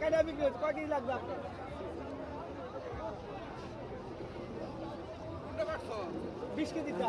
কাটা বিক্রি হচ্ছে কয় কেজি লাগবে আপনার? বিশ কেজিটা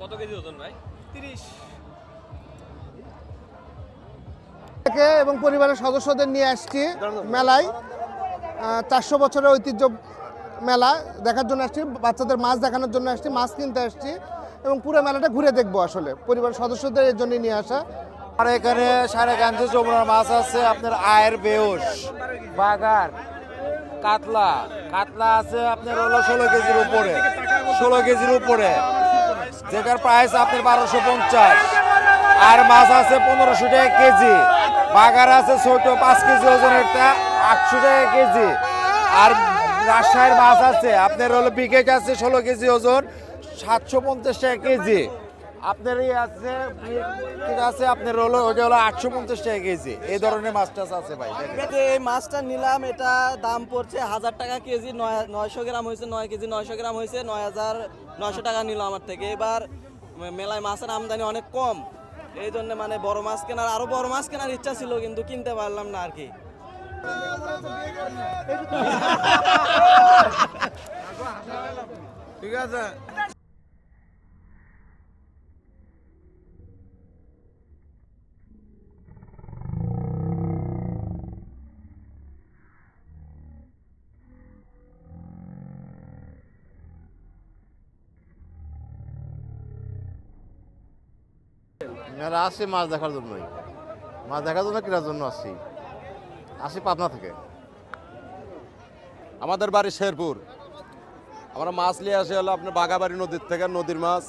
কত কেজি ওজন ভাই তিরিশ এবং পরিবারের সদস্যদের নিয়ে আসছি মেলায় চারশো বছরের ঐতিহ্য মেলা দেখার জন্য আসছি, বাচ্চাদের মাছ দেখানোর জন্য আসছি, মাছ কিনতে আসছি এবং পুরো মেলাটা ঘুরে দেখব আসলে পরিবারের সদস্যদের এর জন্য নিয়ে আসা। আর এখানে সাড়ে গান্ধী যমুনার মাছ আছে, আপনার আয়ের বেউস বাগার, কাতলা কাতলা আছে আপনার হলো ষোলো কেজির উপরে, ষোলো কেজির উপরে, যেটার প্রাইস আপনার বারোশো পঞ্চাশ। আর মাছ আছে পনেরোশো টাকা কেজি, বাগার আছে ছোট পাঁচ কেজি ওজনেরটা আটশো টাকা কেজি। আর রাজশাহীর মাছ আছে। আপনার হলো বিকেট আছে ষোলো কেজি ওজন, সাতশো পঞ্চাশ টাকা কেজি। আপনার এই আছে আছে আপনার হলো ওটা হলো আটশো পঞ্চাশ টাকা কেজি। এই ধরনের মাছ টাছ আছে ভাই এই মাছটা নিলাম, এটা দাম পড়ছে হাজার টাকা কেজি, নয় নয়শো গ্রাম হয়েছে, নয় কেজি নয়শো গ্রাম হয়েছে, নয় হাজার নয়শো টাকা নিল আমার থেকে। এবার মেলায় মাছের আমদানি অনেক কম। এই জন্য মানে বড় মাছ কেনার আরও বড় মাছ কেনার ইচ্ছা ছিল, কিন্তু কিনতে পারলাম না আর কি। ঠিক আছে আসছি মাছ দেখার জন্যই মাছ দেখার জন্য কেনার জন্য আসছি আসি পাবনা থেকে। আমাদের বাড়ি শেরপুর। আমরা মাছ নিয়ে আসি হলো আপনার বাগাবাড়ি নদীর থেকে, নদীর মাছ।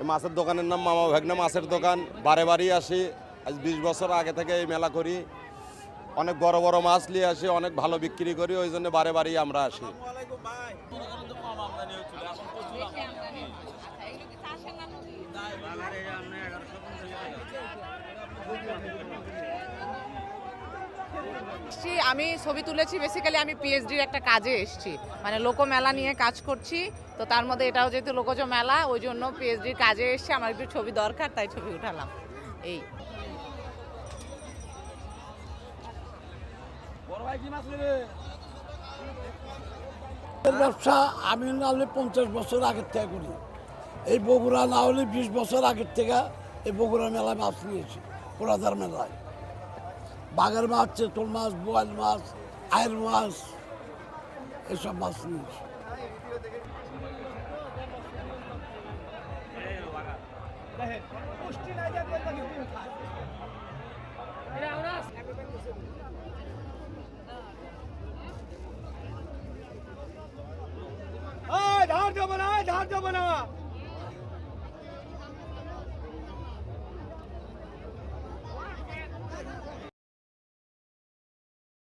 এই মাছের দোকানের নাম মামা ভাগনা মাছের দোকান। বারে বাড়ি আসি, আজ বিশ বছর আগে থেকে এই মেলা করি। অনেক বড় বড় মাছ নিয়ে আসি, অনেক ভালো বিক্রি করি, ওই জন্য বারে বাড়ি আমরা আসি। এসছি আমি ছবি তুলেছি বেসিক্যালি আমি পিএইচডির একটা কাজে এসেছি। মানে লোক মেলা নিয়ে কাজ করছি তো তার মধ্যে এটাও যেহেতু লোকজ মেলা ওই জন্য পিএইচডির কাজে এসেছি আমার একটু ছবি দরকার তাই ছবি উঠালাম। এই। ব্যবসা আমি না হলে পঞ্চাশ বছর আগের থেকে করি। এই বগুড়া না হলে বিশ বছর আগের থেকে এই বগুড়া মেলায় মাছ নিয়েছি পোড়াদার মেলায়। বাঘের মাছ চেতল মাছ, বোয়াল মাছ আয়ের মাছ, এসব মাছ নিয়েছি ধার দেবো না ধার দেবো না।